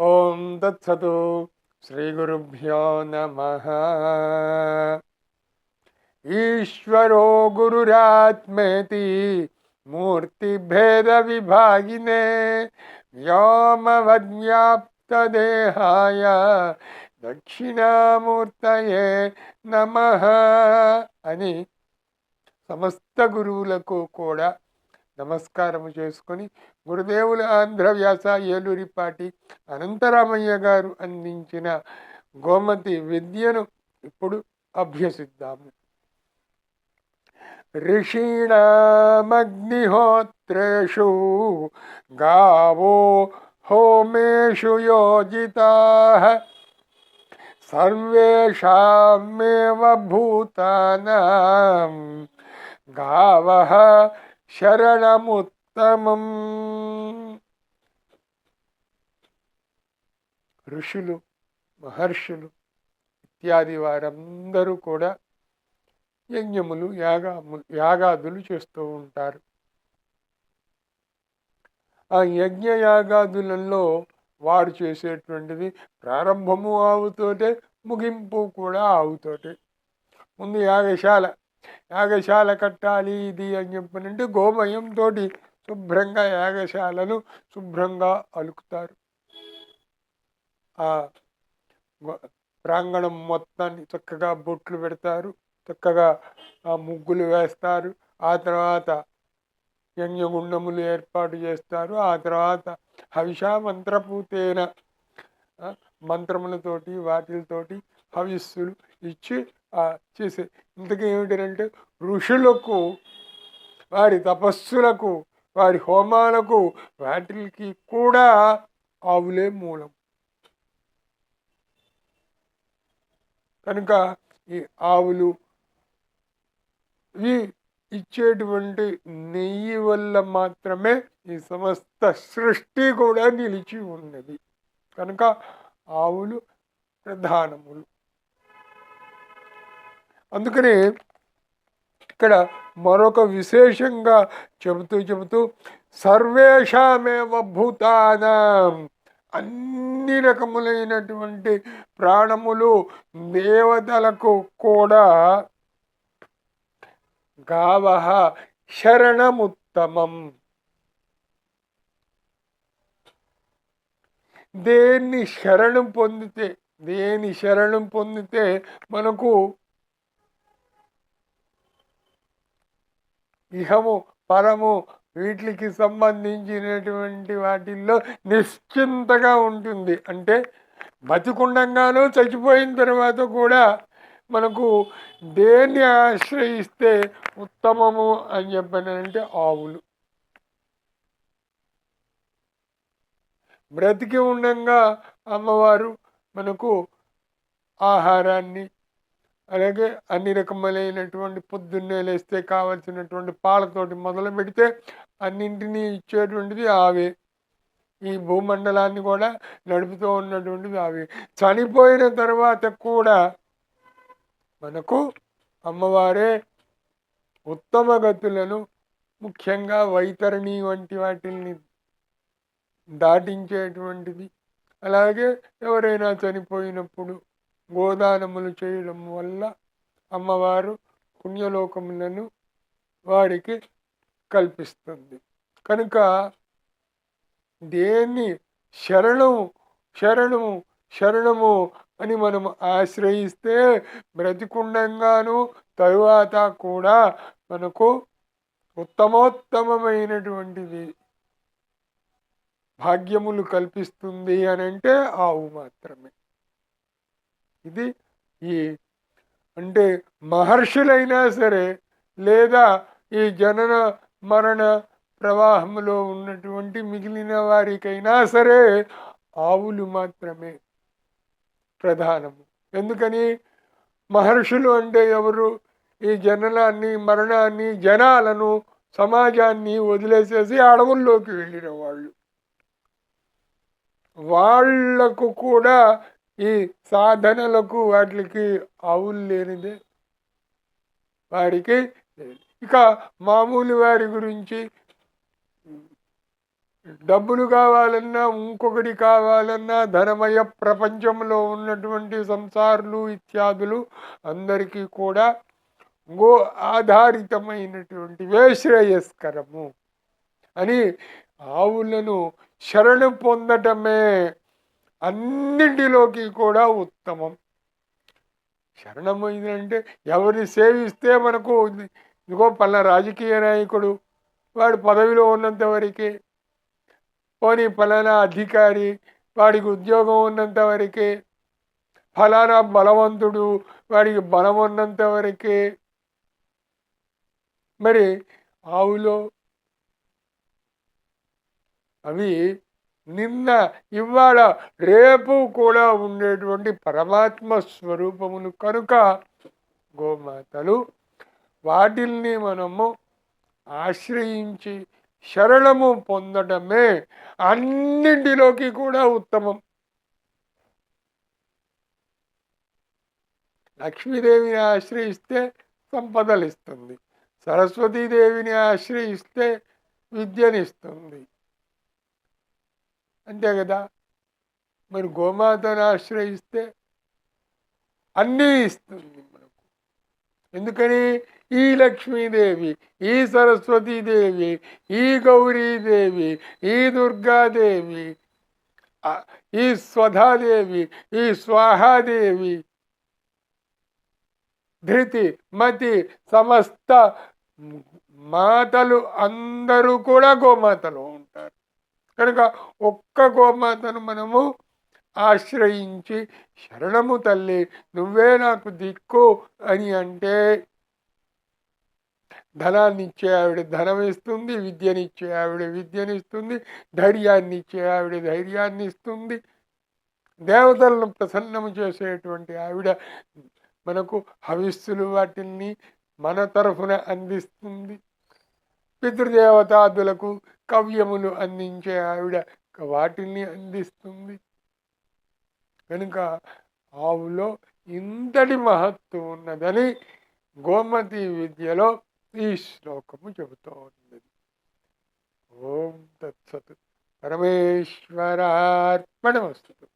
ఓం తత్సతు శ్రీ గురుభ్యో నమ ఈశ్వరో గురురాత్మేతి మూర్తిభేద విభాగినే వ్యోమవద్వ్యాప్తదేహాయ దక్షిణామూర్తయే నమ అని సమస్త గురువులకు కూడా నమస్కారము చేసుకొని గురుదేవుల ఆంధ్ర వ్యాస ఏలూరిపాటి అనంతరామయ్య గారు అందించిన గోమతి విద్యను ఇప్పుడు అభ్యసిద్దాము ఋషీణమగ్నిహోత్రేషు గావో హోమేషు యోజితా సర్వేషామేవ భూతానాం గావః ఉత్తమం. ఋషులు మహర్షులు ఇత్యాది వారందరూ కూడా యజ్ఞములు యాగాములు యాగాదులు చేస్తూ ఉంటారు. ఆ యజ్ఞ యాగాదులలో వారు చేసేటువంటిది ప్రారంభము ఆవుతోటే ముగింపు కూడా ఆవుతోటే. ముందు యాగశాల. యాగశాల కట్టాలి ఇది అని చెప్పనంటే గోమయంతో శుభ్రంగా యాగశాలను శుభ్రంగా అలుకుతారు. ఆ ప్రాంగణం మొత్తాన్ని చక్కగా బొట్లు పెడతారు చక్కగా ఆ ముగ్గులు వేస్తారు ఆ తర్వాత యజ్ఞగుండములు ఏర్పాటు చేస్తారు ఆ తర్వాత హవిషా మంత్రపూతేన మంత్రములతోటి వాటిలతోటి హవిస్సులు ఇచ్చి చేసే. ఇంతకేమిటంటే ఋషులకు వారి తపస్సులకు వారి హోమాలకు వాటికి కూడా ఆవులే మూలం. కనుక ఈ ఆవులు ఈ ఇచ్చేటువంటి నెయ్యి వల్ల మాత్రమే ఈ సమస్త సృష్టి కూడా నిలిచి ఉన్నది. కనుక ఆవులు ప్రధానములు. అందుకనే ఇక్కడ మరొక విశేషంగా చెబుతూ చెబుతూ సర్వేషామేవ భూతానాం. అన్ని రకములైనటువంటి ప్రాణములు దేవతలకు కూడా గావ శరణముత్తమం. దేన్ని శరణం పొందితే దేని శరణం పొందితే మనకు ఇహము పరము వీటికి సంబంధించినటువంటి వాటిల్లో నిశ్చింతగా ఉంటుంది. అంటే బతికుండంగానూ చచ్చిపోయిన తర్వాత కూడా మనకు దేన్ని ఆశ్రయిస్తే ఉత్తమము అని చెప్పానంటే ఆవులు. బ్రతికి ఉండంగా అమ్మవారు మనకు ఆహారాన్ని అలాగే అన్ని రకములైనటువంటి పొద్దున్నే లేస్తే కావలసినటువంటి పాలతోటి మొదలు పెడితే అన్నింటినీ ఇచ్చేటువంటిది ఆవే. ఈ భూమండలాన్ని కూడా నడుపుతూ ఉన్నటువంటిది ఆవే. చనిపోయిన తర్వాత కూడా మనకు అమ్మవారే ఉత్తమ గతులను ముఖ్యంగా వైతరణి వంటి వాటిని దాటించేటువంటిది. అలాగే ఎవరైనా చనిపోయినప్పుడు గోదానములు చేయడం వల్ల అమ్మవారు పుణ్యలోకములను వారికి కల్పిస్తుంది. కనుక దేన్ని శరణము శరణము శరణము అని మనము ఆశ్రయిస్తే బ్రతికుండంగాను తరువాత కూడా మనకు ఉత్తమోత్తమమైనటువంటిది భాగ్యములు కల్పిస్తుంది అని అంటే ఆవు మాత్రమే. ఇది ఈ అంటే మహర్షులైనా సరే లేదా ఈ జనన మరణ ప్రవాహంలో ఉన్నటువంటి మిగిలిన వారికైనా సరే ఆవులు మాత్రమే ప్రధానము. ఎందుకని? మహర్షులు అంటే ఎవరు? ఈ జననాన్ని మరణాన్ని జనాలను సమాజాన్ని వదిలేసేసి అడవుల్లోకి వెళ్ళిన వాళ్ళు. వాళ్ళకు కూడా ఈ సాధనలకు వాటికి ఆవులు లేనిదే వారికి ఇక మామూలు వారి గురించి డబ్బులు కావాలన్నా ఇంకొకటి కావాలన్నా ధనమయ ప్రపంచంలో ఉన్నటువంటి సంసారులు ఇత్యాదులు అందరికీ కూడా గో ఆధారితమైనటువంటి వేశ్రేయస్కరము అని ఆవులను శరణు పొందటమే అన్నింటిలోకి కూడా ఉత్తమం. శరణము ఏంటంటే ఎవరిని సేవిస్తే మనకు ఇదిగో పలానా రాజకీయ నాయకుడు వాడు పదవిలో ఉన్నంత వరకే పోనీ ఫలానా అధికారి వాడికి ఉద్యోగం ఉన్నంత వరకే ఫలానా బలవంతుడు వాడికి బలం ఉన్నంత వరకే. మరి ఆవులో అవి నిన్న ఇవాళ రేపు కూడా ఉండేటువంటి పరమాత్మ స్వరూపములు కనుక గోమాతలు వాటిల్ని మనము ఆశ్రయించి శరణము పొందడమే అన్నింటిలోకి కూడా ఉత్తమం. లక్ష్మీదేవిని ఆశ్రయిస్తే సంపదలు ఇస్తుంది సరస్వతీదేవిని ఆశ్రయిస్తే విద్యనిస్తుంది. అంతే కదా. మరి గోమాతను ఆశ్రయిస్తే అన్నీ ఇస్తుంది మనకు. ఎందుకని? ఈ లక్ష్మీదేవి ఈ సరస్వతీదేవి ఈ గౌరీదేవి ఈ దుర్గాదేవి ఈ స్వధాదేవి ఈ స్వాహాదేవి ధృతి మతి సమస్త మాతలు అందరూ కూడా గోమాతలు. కనుక ఒక్క గోమాతను మనము ఆశ్రయించి శరణము తల్లి నువ్వే నాకు దిక్కు అని అంటే ధనాన్ని ఇచ్చే ఆవిడ ధనం ఇస్తుంది విద్యనిచ్చే ఆవిడ విద్యనిస్తుంది ధైర్యాన్ని ఇచ్చే ఆవిడ ధైర్యాన్ని ఇస్తుంది దేవతలను ప్రసన్నము చేసేటువంటి ఆవిడ మనకు హవిస్సులు వాటిని మన తరఫున అందిస్తుంది. పితృదేవతాదులకు కవ్యములు అందించే ఆవిడ వాటిని అందిస్తుంది. కనుక ఆవులో ఇంతటి మహత్వం ఉన్నదని గోమతి విద్యలో ఈ శ్లోకము చెబుతూ ఉన్నది ఓం తత్సత్. పరమేశ్వరార్పణమస్తు.